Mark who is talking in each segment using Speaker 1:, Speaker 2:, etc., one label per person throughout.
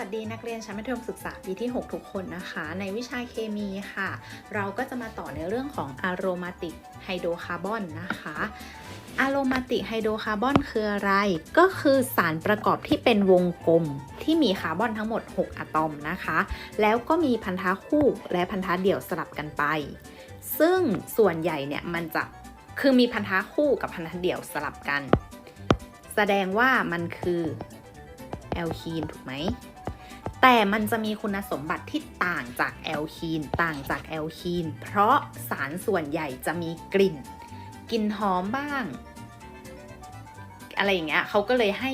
Speaker 1: วัสดีนักเรียนชั้นมัธยมศึกษาปีที่ 6 ทุกคนนะคะ ในวิชาเคมีค่ะ เราก็จะมาต่อในเรื่องของอะโรมาติกไฮโดรคาร์บอนนะคะอะโรมาติกไฮโดรคาร์บอนคืออะไร ก็คือสารประกอบที่เป็นวงกลมที่มีคาร์บอนทั้งหมด 6 อะตอมนะคะ แล้วก็มีพันธะคู่และพันธะเดี่ยวสลับกันไป ซึ่งส่วนใหญ่เนี่ยมันจะคือมีพันธะคู่กับพันธะเดี่ยวสลับกัน แสดงว่ามันคือแอลคีนถูกไหม แต่มันจะมีคุณสมบัติที่ต่างจากแอลคีนต่างจากแอลคีนเพราะสารส่วนใหญ่จะมีกลิ่นกลิ่นหอมบ้าง อะไรอย่างเงี้ยเขาก็เลยให้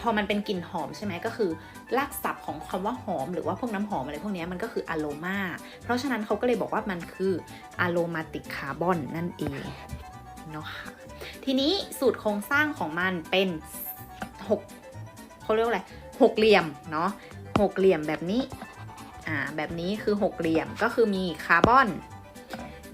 Speaker 1: พอมันเป็นกลิ่นหอมใช่ไหมก็คือรากศัพท์ของคำว่าหอม หรือว่าพวกน้ำหอมอะไรพวกเนี้ยมันก็คืออะโลมาเพราะฉะนั้นเขาก็เลยบอกว่ามันคืออะโลมาติกคาร์บอนนั่นเองเนาะค่ะทีนี้สูตรโครงสร้างของมันเป็นหกเขาเรียกว่าอะไรหกเหลี่ยมเนาะ หกเหลี่ยมแบบนี้ อ่า แบบนี้คือหกเหลี่ยมก็คือมีคาร์บอน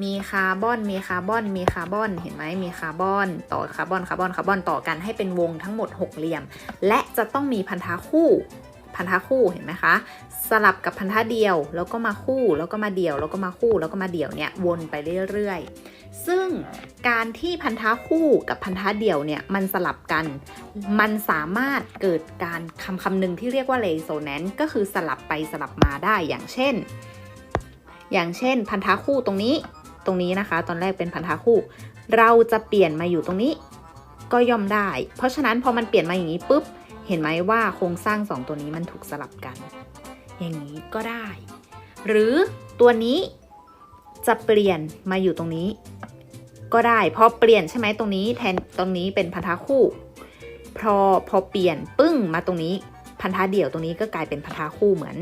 Speaker 1: มีคาร์บอน มีคาร์บอน มีคาร์บอน เห็นไหมมีคาร์บอน ต่อคาร์บอน คาร์บอน คาร์บอน ต่อกันให้เป็นวงทั้งหมดหกเหลี่ยม และจะต้องมีพันธะคู่ พันธะคู่เห็นไหมคะสลับกับพันธะเดียวแล้วก็มาคู่แล้วก็มาเดี่ยวแล้วก็มาคู่แล้วก็มาเดี่ยวเนี่ยวนไปเรื่อยๆ ซึ่งการที่พันธะคู่กับพันธะเดี่ยวเนี่ยมันสลับกัน มันสามารถเกิดการคำคำหนึ่งที่เรียกว่าเลโซแนนก็คือสลับไปสลับมาได้อย่างเช่น อย่างเช่น พันธะคู่ตรงนี้ตรงนี้นะคะ ตอนแรกเป็นพันธะคู่ เราจะเปลี่ยนมาอยู่ตรงนี้ก็ย่อมได้ เพราะฉะนั้นพอมันเปลี่ยนมาอย่างนี้ปุ๊บ เห็นไหมว่าโครงสร้างสองตัวนี้มันถูกสลับกัน อย่างนี้ก็ได้ หรือตัวนี้จะเปลี่ยนมาอยู่ตรงนี้ ก็ได้ พอเปลี่ยนใช่ไหมตรงนี้แทนตรงนี้เป็นพันธะคู่ พอพอเปลี่ยนปึ้งมาตรงนี้ พันธะเดี่ยวตรงนี้ก็กลายเป็นพันธะคู่เหมือน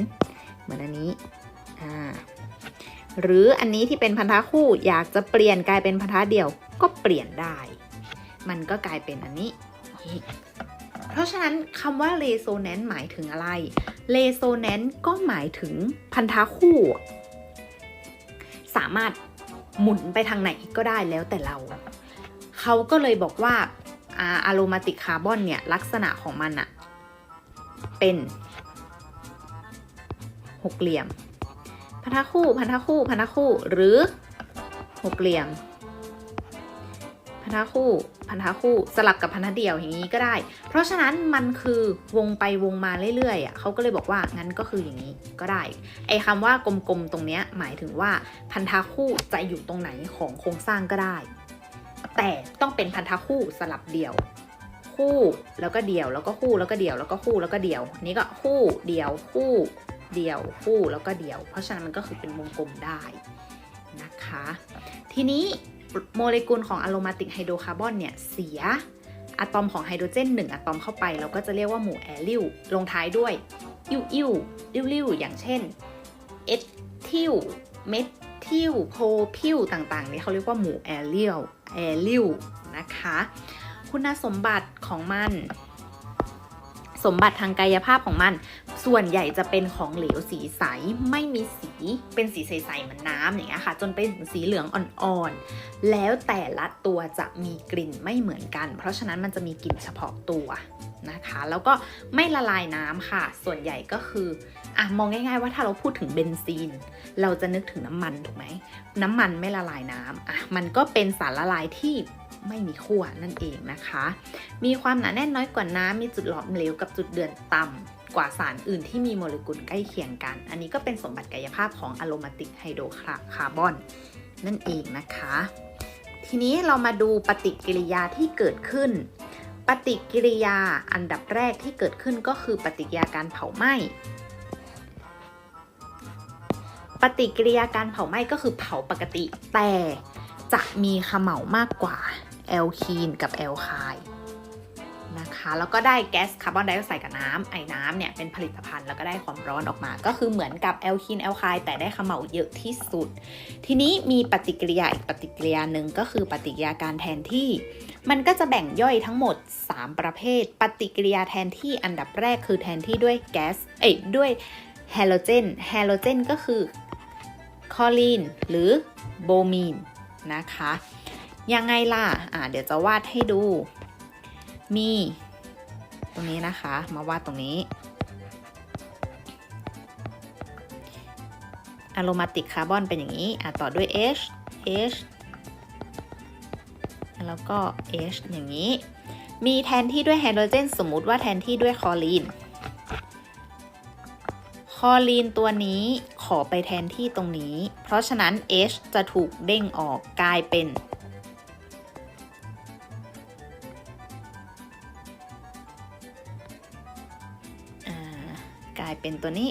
Speaker 1: เหมือนอันนี้อ่าหรืออันนี้ที่เป็นพันธะคู่อยากจะเปลี่ยนกลายเป็นพันธะเดี่ยวก็เปลี่ยนได้ มันก็กลายเป็นอันนี้ เพราะฉะนั้นคำว่า resonance หมายถึงอะไร resonance ก็หมายถึงพันธะคู่ สามารถหมุนไปทางไหนก็ได้แล้วแต่เรา เขาก็เลยบอกว่าอะโรมาติกคาร์บอนเนี่ย ลักษณะของมันอะเป็นหกเหลี่ยม พันธะคู่ พันธะคู่ พันธะคู่ หรือหกเหลี่ยม พันธะคู่ พันธะคู่สลับกับพันธะเดี่ยวอย่างนี้ก็ได้ เพราะฉะนั้นมันคือวงไปวงมาเรื่อยๆอะเขาก็เลยบอกว่างั้นก็คืออย่างนี้ก็ได้ ไอ้คำว่ากลมๆตรงเนี้ยหมายถึงว่าพันธะคู่จะอยู่ตรงไหนของโครงสร้างก็ได้ แต่ต้องเป็นพันธะคู่สลับเดี่ยว คู่แล้วก็เดี่ยวแล้วก็คู่แล้วก็เดี่ยวแล้วก็คู่แล้วก็เดี่ยวนนี้ก็คู่เดี่ยวคู่เดี่ยวคู่แล้วก็เดี่ยว เพราะฉะนั้นมันก็คือเป็นวงกลมได้นะคะ ทีนี้ โมเลกุลของอะโรมาติกไฮโดรคาร์บอนเนี่ยเสียอะตอมของไฮโดรเจน1อะตอมเข้าไป เราก็จะเรียกว่าหมู่แอริลลงท้ายด้วยอิวอิวริวริวอย่างเช่นเอทิลเมทิลโพพิลต่างๆนี่เขาเรียกว่าหมู่แอริลแอริลนะคะ คุณสมบัติของมัน สมบัติทางกายภาพของมัน ส่วนใหญ่จะเป็นของเหลวสีใสไม่มีสีเป็นสีใสๆเหมือนน้ำอย่างเงี้ยค่ะ จนไปถึงสีเหลืองอ่อนๆ แล้วแต่ละตัวจะมีกลิ่นไม่เหมือนกัน เพราะฉะนั้นมันจะมีกลิ่นเฉพาะตัวนะคะ แล้วก็ไม่ละลายน้ำค่ะ ส่วนใหญ่ก็คืออะมองง่าย ๆ ว่าถ้าเราพูดถึงเบนซีน เราจะนึกถึงน้ำมันถูกไหมน้ำมันไม่ละลายน้ำอะมันก็เป็นสารละลายที่ไม่มีขั้วนั่นเองนะคะ มีความหนาแน่นน้อยกว่าน้ำมีจุดหลอมเหลวกับจุดเดือดต่ำ กว่าสารอื่นที่มีโมเลกุลใกล้เคียงกัน อันนี้ก็เป็นสมบัติกายภาพของอะโรมาติกไฮโดรคาร์บอนนั่นเองนะคะ ทีนี้เรามาดูปฏิกิริยาที่เกิดขึ้น ปฏิกิริยาอันดับแรกที่เกิดขึ้นก็คือปฏิกิริยาการเผาไหม้ปฏิกิริยาการเผาไหม้ก็คือเผาปกติ แต่จะมีขม่ามากกว่าแอลคีนกับแอลไคน์ นะคะ แล้วก็ได้แก๊สคาร์บอนไดออกไซด์กับน้ำไอ้น้ำเนี่ยเป็นผลิตภัณฑ์แล้วก็ได้ความร้อนออกมา ก็คือเหมือนกับแอลคีนแอลไคน์แต่ได้ขม่าเยอะที่สุด ทีนี้มีปฏิกิริยาอีกปฏิกิริยาหนึ่งก็คือปฏิกิริยาการแทนที่ มันก็จะแบ่งย่อยทั้งหมด 3 ประเภท ปฏิกิริยาแทนที่อันดับแรกคือแทนที่ด้วยแก๊สเอ้ยด้วยไฮโดรเจนไฮโดรเจนก็คือคอลีนหรือโบมีนนะคะ ยังไงล่ะ อ่า เดี๋ยวจะวาดให้ดู มี ตรงนี้นะคะ มาวาดตรงนี้อะโรมาติกคาร์บอนเป็นอย่างนี้อะต่อด้วย H H แล้วก็ H อย่างนี้ มีแทนที่ด้วยไฮโดรเจน สมมุติว่าแทนที่ด้วยคอรีนคอรีนตัวนี้ขอไปแทนที่ตรงนี้ เพราะฉะนั้น H จะถูกเด้งออกกลายเป็น ลายเป็นตัวนี้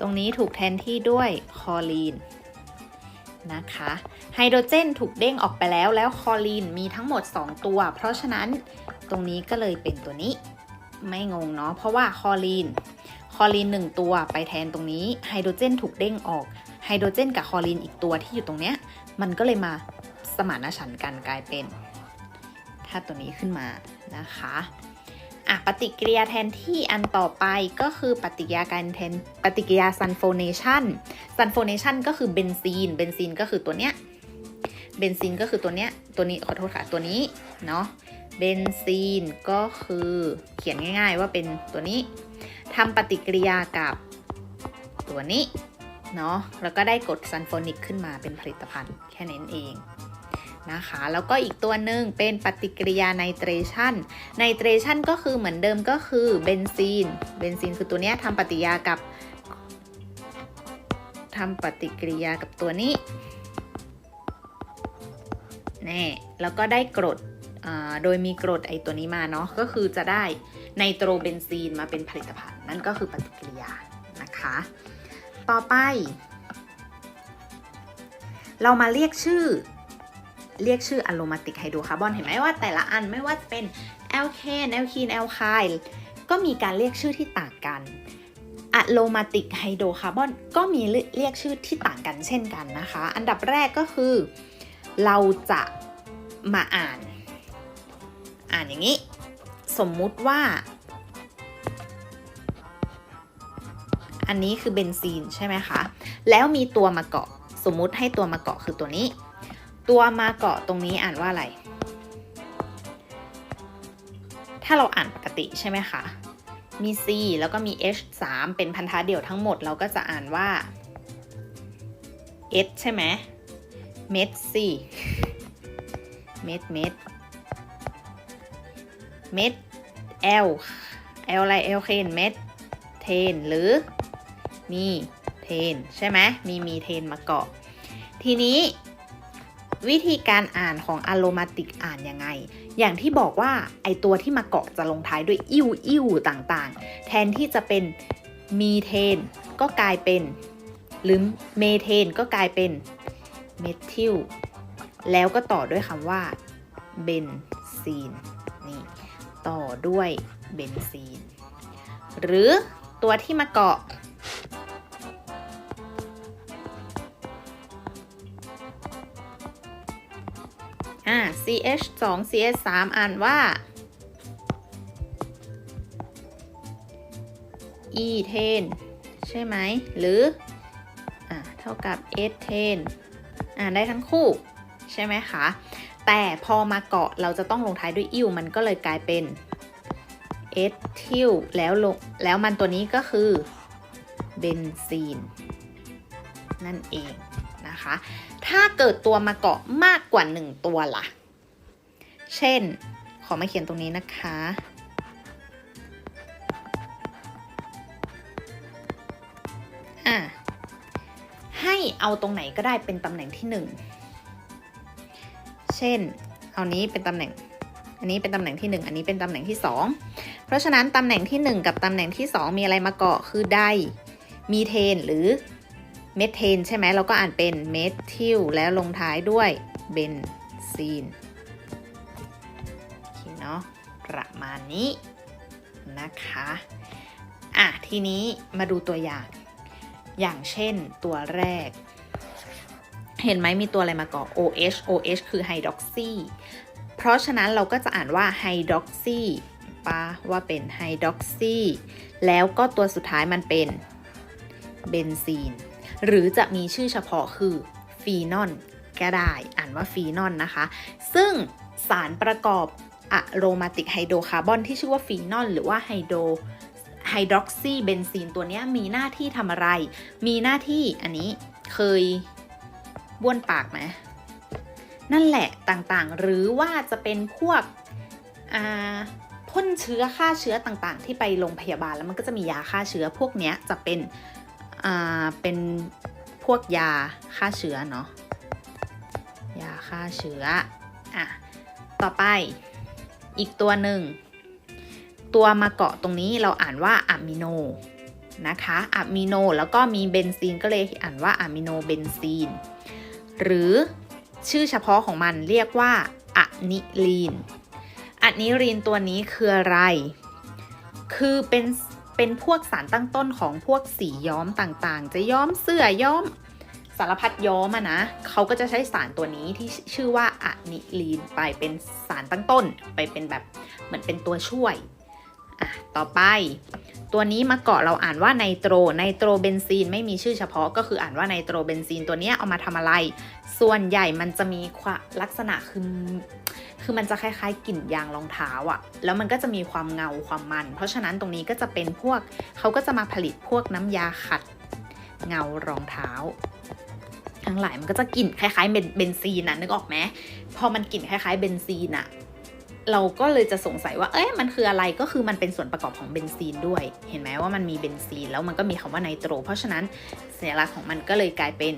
Speaker 1: ตรงนี้ถูกแทนที่ด้วยคอรีนนะคะไฮโดรเจนถูกเด้งออกไปแล้วแล้วคอรีนมีทั้งหมด 2 ตัว เพราะฉะนั้นตรงนี้ก็เลยเป็นตัวนี้ ไม่งงเนาะเพราะว่าคอรีนคอรีน 1 ตัวไปแทนตรงนี้ไฮโดรเจนถูกเด้งออก ไฮโดรเจนกับคลอรีนอีกตัวที่อยู่ตรงเนี้ย มันก็เลยมาสมานฉันท์กันกลายเป็นถ้าตัวนี้ขึ้นมานะคะอะปฏิกิริยาแทนที่อันต่อไปก็คือปฏิกิริยาการแทนปฏิกิริยาซันโฟเนชันซันโฟเนชันก็คือเบนซีน เบนซีนก็คือตัวเนี้ย เบนซีนก็คือตัวเนี้ย ตัวนี้ขอโทษค่ะตัวนี้เนาะ เบนซีนก็คือเขียนง่ายๆว่าเป็นตัวนี้ทำปฏิกิริยากับตัวนี้ เนาะแล้วก็ได้กรดซันโฟนิกขึ้นมาเป็นผลิตภัณฑ์แค่นั้นเองนะคะแล้วก็อีกตัวหนึ่งเป็นปฏิกิริยาไนเตรชันไนเตรชันก็คือเหมือนเดิมก็คือเบนซีน เบนซีนคือตัวนี้ทำปฏิกิริยากับทำปฏิกิริยากับตัวนี้แน่แล้วก็ได้กรดโดยมีกรดไอตัวนี้มาเนาะก็คือจะได้ไนโตรเบนซีนมาเป็นผลิตภัณฑ์นั่นก็คือปฏิกิริยานะคะ ต่อไป เรามาเรียกชื่อ เรียกชื่ออะโรมาติกไฮโดรคาร์บอนเห็นไหมว่าแต่ละอันไม่ว่าจะเป็นแอลเคนแอลคีนแอลไคก็มีการเรียกชื่อที่ต่างกันอะโรมาติกไฮโดรคาร์บอนก็มีเรียกชื่อที่ต่างกันเช่นกันนะคะ อันดับแรกก็คือ เราจะมาอ่าน อ่านอย่างนี้ สมมุติว่า อันนี้คือเบนซีนใช่ไหมคะ แล้วมีตัวมาเกาะ สมมุติให้ตัวมาเกาะคือตัวนี้ ตัวมาเกาะตรงนี้อ่านว่าอะไร ถ้าเราอ่านปกติใช่ไหมคะ มี C แล้วก็มี H 3เป็นพันธะเดี่ยวทั้งหมดเราก็จะอ่านว่า H ใช่ไหมเม็ด C เม็ดเม็ดเม็ด L L อะไร L เคนเม็ดเทนหรือ มีเทนใช่ไหมมีมีเทนมาเกาะ ทีนี้วิธีการอ่านของอะโรมาติกอ่านยังไง อย่างที่บอกว่าไอตัวที่มาเกาะจะลงท้ายด้วยอิวอิวต่างๆ แทนที่จะเป็นมีเทนก็กลายเป็น หรือเมเทนก็กลายเป็นเมทิลแล้วก็ต่อด้วยคำว่าเบนซีนนี่ต่อด้วยเบนซีน หรือตัวที่มาเกาะ อ่า CH 2 CH 3อ่านว่า E เทนใช่ไหม หรือ อ่า เท่ากับ S เทนอ่านได้ทั้งคู่ ใช่ไหมคะ แต่พอมาเกาะเราจะต้องลงท้ายด้วยอิวมันก็เลยกลายเป็นเอทิลแล้วลงแล้วมันตัวนี้ก็คือเบนซีน นั่นเองนะคะ ถ้าเกิดตัวมาเกาะมากกว่า 1 ตัวล่ะ เช่น ขอมาเขียนตรงนี้นะคะ อะ ให้เอาตรงไหนก็ได้เป็นตำแหน่งที่ 1 เช่น เอานี้เป็นตำแหน่ง อันนี้เป็นตำแหน่งที่ 1 อันนี้เป็นตำแหน่งที่ 2 เพราะฉะนั้นตำแหน่งที่ 1 กับตำแหน่งที่ 2 มีอะไรมาเกาะคือไดมีเทนหรือ เมทเทนใช่ไหมเราก็อ่านเป็นเมทิลแล้วลงท้ายด้วยเบนซีนเคเนาะประมาณนี้นะคะอะทีนี้มาดูตัวอย่าง อย่างเช่นตัวแรก เห็นไหมมีตัวอะไรมาเกาะ OH OH คือไฮดรอกซีเพราะฉะนั้นเราก็จะอ่านว่าไฮดรอกซีปะว่าเป็นไฮดรอกซีแล้วก็ตัวสุดท้ายมันเป็นเบนซีน หรือจะมีชื่อเฉพาะคือฟีนอลก็ได้ อ่านว่าฟีนอลนะคะ ซึ่งสารประกอบอะโรมาติกไฮโดรคาร์บอนที่ชื่อว่าฟีนอลหรือว่าไฮโดรไฮดรอกซีเบนซีนตัวนี้มีหน้าที่ทำอะไร มีหน้าที่อันนี้เคยบ้วนปากไหมนั่นแหละต่างๆ หรือว่าจะเป็นพวกพ่นเชื้อฆ่าเชื้อต่างๆ ที่ไปโรงพยาบาลแล้วมันก็จะมียาฆ่าเชื้อพวกนี้จะเป็น เป็นพวกยาฆ่าเชื้อเนาะยาฆ่าเชื้ออะต่อไปอีกตัวหนึ่ง ตัวมาเกาะตรงนี้เราอ่านว่าอะมิโนนะคะอะมิโนแล้วก็มีเบนซีนก็เลยอ่านว่าอะมิโนเบนซีน หรือชื่อเฉพาะของมันเรียกว่าอะนิลีนอะนิลีนตัวนี้คืออะไร คือเป็น เป็นพวกสารตั้งต้นของพวกสีย้อมต่างๆ จะย้อมเสื้อย้อมสารพัดย้อมอะนะเขาก็จะใช้สารตัวนี้ที่ชื่อว่าอะนิลีนไปเป็นสารตั้งต้นไปเป็นแบบเหมือนเป็นตัวช่วยอะต่อไป ตัวนี้มาเกาะเราอ่านว่าไนโตรไนโตรเบนซีนไม่มีชื่อเฉพาะก็คืออ่านว่าไนโตรเบนซีนตัวเนี้ยเอามาทำอะไร ส่วนใหญ่มันจะมีลักษณะคือ คือมันจะคล้ายๆกลิ่นยางรองเท้าอะแล้วมันก็จะมีความเงาความมัน เพราะฉะนั้นตรงนี้ก็จะเป็นพวกเขาก็จะมาผลิตพวกน้ำยาขัด เงารองเท้า ทั้งหลายมันก็จะกลิ่นคล้ายๆเบนซีนนะนึกออกไหมพอมันกลิ่นคล้ายๆเบนซีนอะเราก็เลยจะสงสัยว่า เอ๊ะ มันคืออะไร ก็คือมันเป็นส่วนประกอบของเบนซีนด้วย เห็นไหมว่ามันมีเบนซีน แล้วมันก็มีคำว่าไนโตร เพราะฉะนั้นสัญลักษณ์ของมันก็เลยกลายเป็น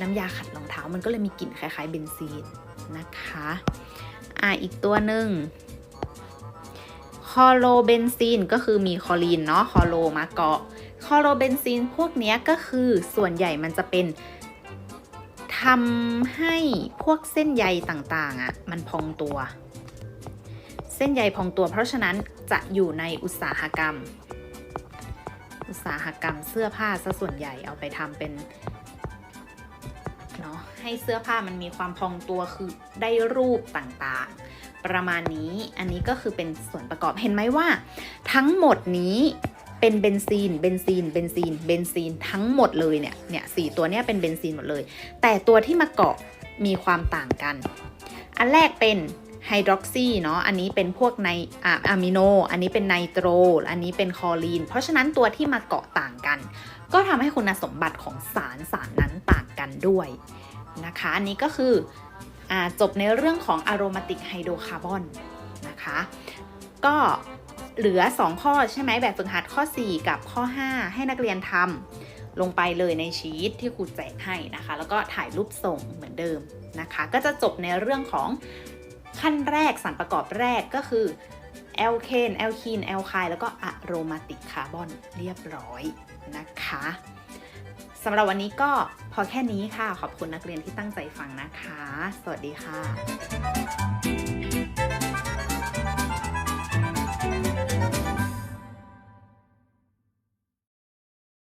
Speaker 1: น้ำยาขัดรองเท้า มันก็เลยมีกลิ่นคล้ายๆเบนซีนนะคะ อ่าอีกตัวหนึ่งคอโลเบนซีนก็คือมีคอลีนเนาะคอโลมาเกาะคอโลเบนซีนพวกนี้ก็คือส่วนใหญ่มันจะเป็นทำให้พวกเส้นใยต่างๆอะ่ะมันพองตัว เส้นใยพองตัว เพราะฉะนั้นจะอยู่ในอุตสาหกรรม อุตสาหกรรมเสื้อผ้าซะส่วนใหญ่เอาไปทำเป็น ให้เสื้อผ้ามันมีความพองตัวคือได้รูปต่างๆ ประมาณนี้อันนี้ก็คือเป็นส่วนประกอบเห็นไหมว่า ทั้งหมดนี้เป็นเบนซีน เบนซีน เบนซีน เบนซีนทั้งหมดเลยเนี่ย เนี่ยสตัวเนี้ยเป็นเบนซีนหมดเลย แต่ตัวที่มาเกาะมีความต่างกัน อันแรกเป็นไฮดรอกซีเนาะ อันนี้เป็นพวกในอะมิโน อันนี้เป็นไนโตร อันนี้เป็นคอลีน เพราะฉะนั้นตัวที่มาเกาะต่างกัน ก็ทำให้คุณสมบัติของสารสารนั้นต่างกันด้วย นะคะ อันนี้ก็คืออจบในเรื่องของอะโรมาติกไฮโดรคาร์บอนนะคะ ก็เหลือ 2 ข้อใช่ไหมแบบฝึกหัดข้อ 4 กับข้อ 5 ให้นักเรียนทำลงไปเลยในชีตที่ครูแจกให้นะคะ แล้วก็ถ่ายรูปส่งเหมือนเดิมนะคะ ก็จะจบในเรื่องของขั้นแรกสารประกอบแรกก็คือแอลเคนแอลคีนแอลไคแล้วก็อะโรมาติกคาร์บอนเรียบร้อยนะคะ สำหรับวันนี้ก็พอแค่นี้ค่ะ ขอบคุณนักเรียนที่ตั้งใจฟังนะคะ สวัสดีค่ะ